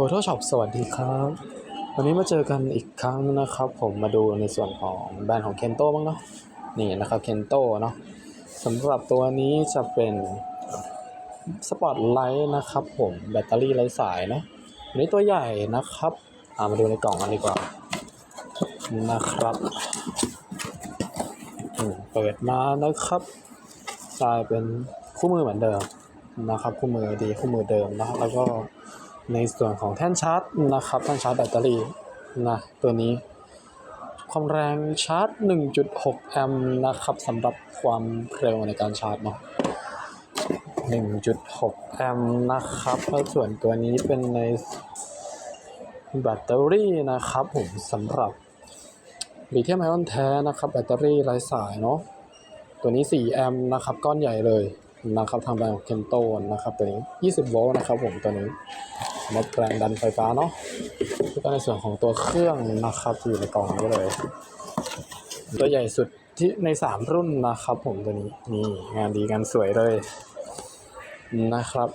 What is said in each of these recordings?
Photoshop สวัสดีครับ วันนี้มาเจอกันอีกครั้งนะครับผมมาดูในส่วนของแบรนด์ของ Kento บ้างเนาะนี่นะครับ Kento เนาะสำหรับตัวนี้จะเป็นสปอตไลท์นะครับผมแบตเตอรี่ไร้สายนะอันนี้ตัวใหญ่นะครับอามาดูในกล่องกันดีกว่านะครับอืมเปิดมานะครับกลายเป็นคู่มือเหมือนเดิมนะครับ คู่มือดีคู่มือเดิมนะแล้วก็ ในส่วนของแท่นชาร์จนะครับแท่นชาร์จแบตเตอรี่นะตัวนี้ ความแรงชาร์จ 1.6 แอมป์นะครับสำหรับความเร็วในการชาร์จเนาะ1.6 แอมป์นะครับแล้วส่วนตัวนี้เป็นในแบตเตอรี่นะครับผมสำหรับลิเธียมไอออนแท้นะครับแบตเตอรี่ไร้สายเนาะตัวนี้ 4 แอมป์นะครับ ก้อนใหญ่เลย นะครับทางแบรนด์ของเคนโตนะครับตัวนี้ 20 โวลต์นะครับผมตัวนี้ลดแรงดันไฟฟ้าเนาะแล้วก็ในส่วนของตัวเครื่องนะครับอยู่ในกล่องนี้เลย ตัวใหญ่สุดที่ใน 3 รุ่นนะครับผมตัวนี้นี่งานดีงานสวยเลยนะครับ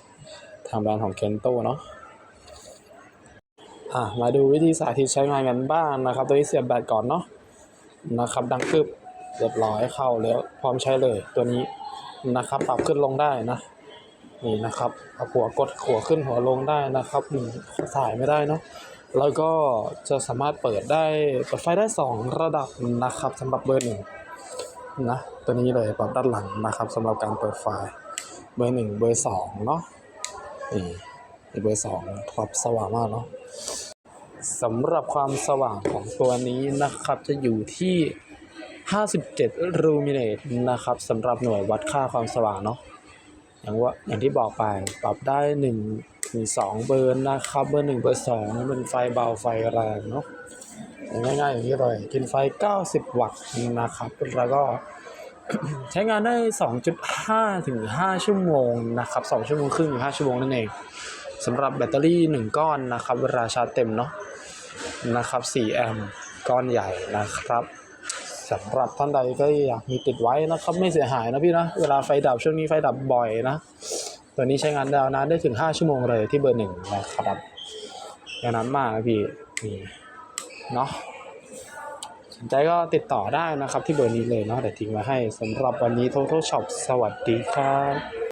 ทางแบรนด์ของเคนโตเนาะอะมาดูวิธีสาธิตใช้งานกันบ้างนะครับ ตัวนี้เสียบแบตก่อนเนาะนะครับ ดังกึบเรียบร้อยเข้าแล้วพร้อมใช้เลยตัวนี้ นะครับ ปรับขึ้นลงได้นะ นี่นะครับเอาหัวกดหัวขึ้นหัวลงได้นะครับนี่ายไม่ได้เนาะแล้วก็จะสามารถเปิดได้เปิดไฟได้ 2 ระดับนะครับสำหรับเบอร์หนึ่งนะตัวนี้เลยปรับด้านหลังนะครับสำหรับการเปิดไฟเบอร์หนึ่งเบอร์สองเนาะนี่เบอร์สองครับสว่างมากเนาะสำหรับความสว่างของตัวนี้นะครับจะอยู่ที่ 57 รูมิเนตนะครับสำหรับหน่วยวัดค่าความสว่างเนาะอย่างว่าอย่างที่บอกไปปรับได้หนึ่งถึงสองเบอร์นะครับ เบอร์หนึ่งเบอร์สองเป็นไฟเบาไฟแรงเนาะง่ายๆอย่างนี้เลยกินไฟ 90 วัตต์นะครับ แล้วก็ใช้งานได้ 2.5 ถึง 5 ชั่วโมงนะครับ 2 ชั่วโมงครึ่งถึง5ชั่วโมงนั่นเองสำหรับแบตเตอรี่ 1 ก้อนนะครับ เวลาชาร์จเต็มเนาะนะครับ 4 แอมป์ก้อนใหญ่นะครับ สำหรับท่านใดก็อยากมีติดไว้นะครับไม่เสียหายนะพี่นะเวลาไฟดับช่วงนี้ไฟดับบ่อยนะตัวนี้ใช้งานดาวนานได้ถึง 5 ชั่วโมงเลยที่เบอร์หนึ่งนะครับอย่างนั้นมากนะพี่นี่เนาะสนใจก็ติดต่อได้นะครับที่เบอร์นี้เลยเนาะเดี๋ยวทิ้งไว้ให้สำหรับวันนี้ Total Shop สวัสดีครับ